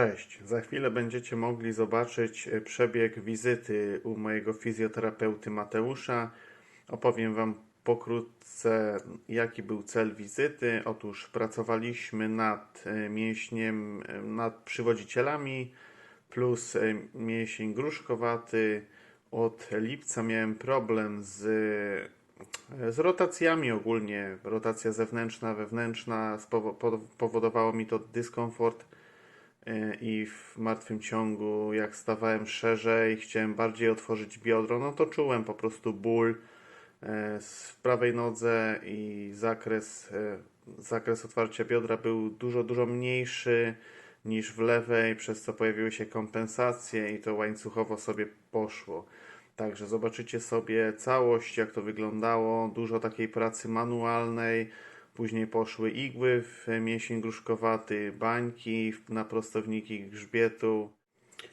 Cześć, za chwilę będziecie mogli zobaczyć e, przebieg wizyty u mojego fizjoterapeuty Mateusza. Opowiem Wam pokrótce, jaki był cel wizyty. Otóż pracowaliśmy nad e, mięśniem, e, nad przywodzicielami plus mięsień gruszkowaty. Od lipca miałem problem z, z rotacjami ogólnie. Rotacja zewnętrzna, wewnętrzna spowo- powo- powodowało mi to dyskomfort. E, i w martwym ciągu, jak stawałem szerzej, chciałem bardziej otworzyć biodro, no to czułem po prostu ból e, w prawej nodze i zakres, e, zakres otwarcia biodra był dużo, dużo mniejszy niż w lewej, przez co pojawiły się kompensacje i to łańcuchowo sobie poszło. Także zobaczycie sobie całość, jak to wyglądało, dużo takiej pracy manualnej, Później poszły igły w mięsień gruszkowaty, bańki na prostowniki grzbietu.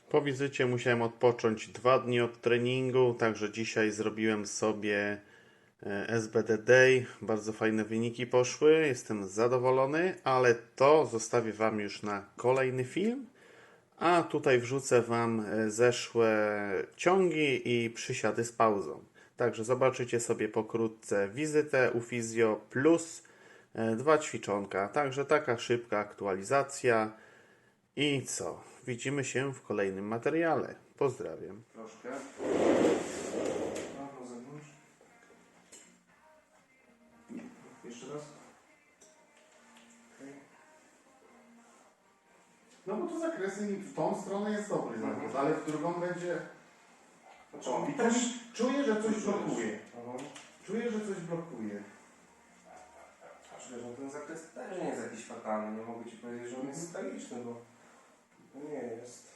Po wizycie musiałem odpocząć dwa dni od treningu, także dzisiaj zrobiłem sobie e, SBD Day. Bardzo fajne wyniki poszły, jestem zadowolony, ale to zostawię Wam już na kolejny film. A tutaj wrzucę Wam e, zeszłe ciągi i przysiady z pauzą. Także zobaczycie sobie pokrótce wizytę u fizjo plus dwa ćwiczonka. Także taka szybka aktualizacja. I co? Widzimy się w kolejnym materiale. Pozdrawiam. Troszkę. Na zewnątrz. Jeszcze raz. No bo to zakresy w tą stronę jest dobry zakres, ale w drugą będzie... Znaczy on I też... czuję, że coś blokuje. Czuję, że coś blokuje. Wiesz, no ten zakres też nie jest jakiś fatalny. Nie mogę Ci powiedzieć, że on jest stagiczny, bo to nie jest.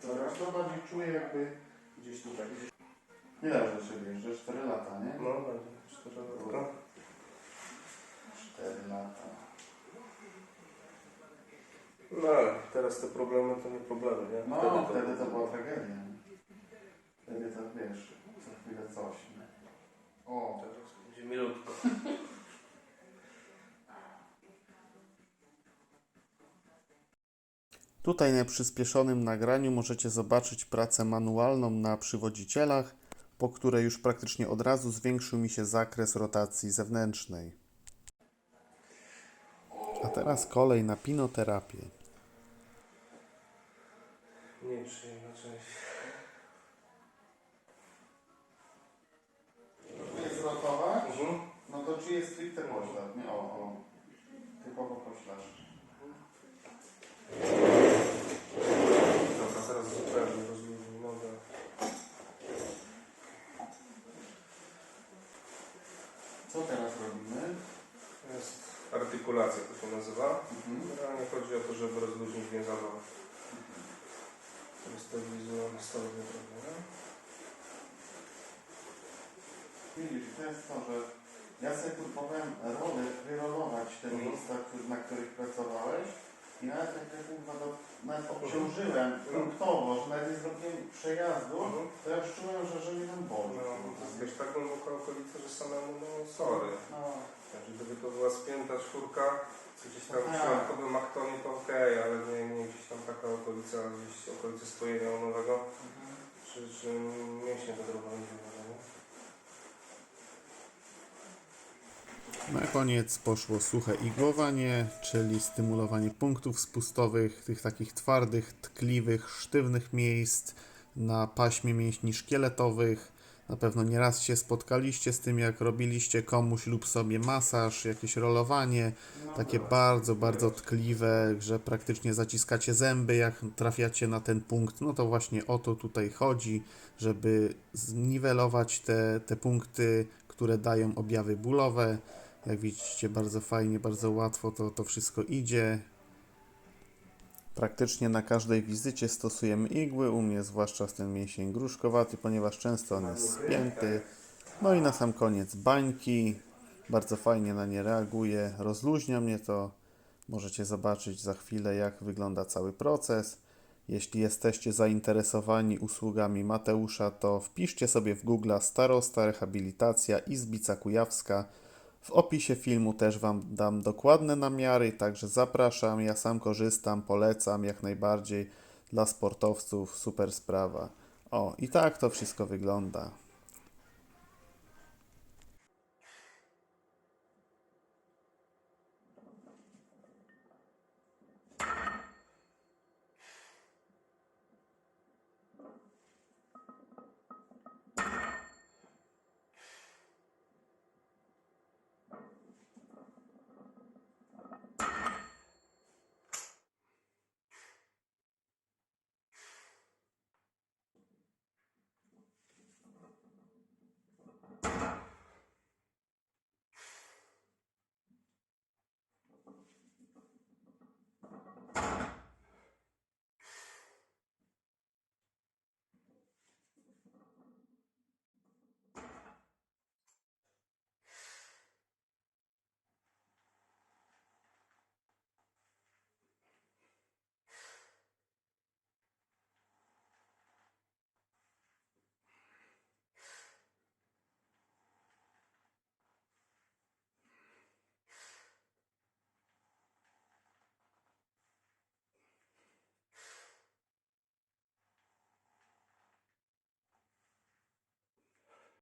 Teraz to bardziej czuję jakby... Gdzieś tutaj. Gdzieś... Nie dobrze się bierze, 4 lata, nie? No, będzie. Cztery latka. 4 lata. No ale teraz te problemy to nie problemy, nie? No, wtedy to była tragedia. Wtedy to wiesz, co chwilę coś. Nie? O, Teraz będzie milutko. Tutaj na przyspieszonym nagraniu możecie zobaczyć pracę manualną na przywodzicielach, po której już praktycznie od razu zwiększył mi się zakres rotacji zewnętrznej. A teraz kolej na pinoterapię. Mniej przyjemna artykulacja, to się nazywa. Mhm. Generalnie chodzi o to, żeby rozluźnić więzadła. To jest to wizualne stanowienie, prawda? Widzisz, to jest to, że ja sobie próbowałem role, wyrolować te Mhm. miejsca, któ- na których pracowałeś i nawet jak ja kurwa do, nawet obciążyłem punktowo, że nawet nie zrobiłem przejazdu, Mhm. to ja już czułem, że, że mnie tam boli. No, to jest jakaś tak głęboka okolica, że samemu, no sorry. No, gdyby to była spięta czwórka, co gdzieś tam w środkowym aktonie, to okej, ale nie, nie gdzieś tam taka okolica, gdzieś okolice spojenia łonowego, mhm. czy, czy mięśnie wydrobowe, nie? Na koniec poszło suche igłowanie, czyli stymulowanie punktów spustowych, tych takich twardych, tkliwych, sztywnych miejsc na paśmie mięśni szkieletowych. Na pewno nieraz się spotkaliście z tym, jak robiliście komuś lub sobie masaż, jakieś rolowanie, takie bardzo, bardzo tkliwe, że praktycznie zaciskacie zęby, jak trafiacie na ten punkt. No to właśnie o to tutaj chodzi, żeby zniwelować te, te punkty, które dają objawy bólowe. Jak widzicie, bardzo fajnie, bardzo łatwo to, to wszystko idzie. Praktycznie na każdej wizycie stosujemy igły, u mnie zwłaszcza w ten mięsień gruszkowaty, ponieważ często on jest spięty. No i na sam koniec bańki, bardzo fajnie na nie reaguje, rozluźnia mnie to. Możecie zobaczyć za chwilę, jak wygląda cały proces. Jeśli jesteście zainteresowani usługami Mateusza, to wpiszcie sobie w Google Starosta Rehabilitacja Izbica Kujawska. W opisie filmu też Wam dam dokładne namiary, także zapraszam. Ja sam korzystam, polecam jak najbardziej dla sportowców. Super sprawa. O, i tak to wszystko wygląda.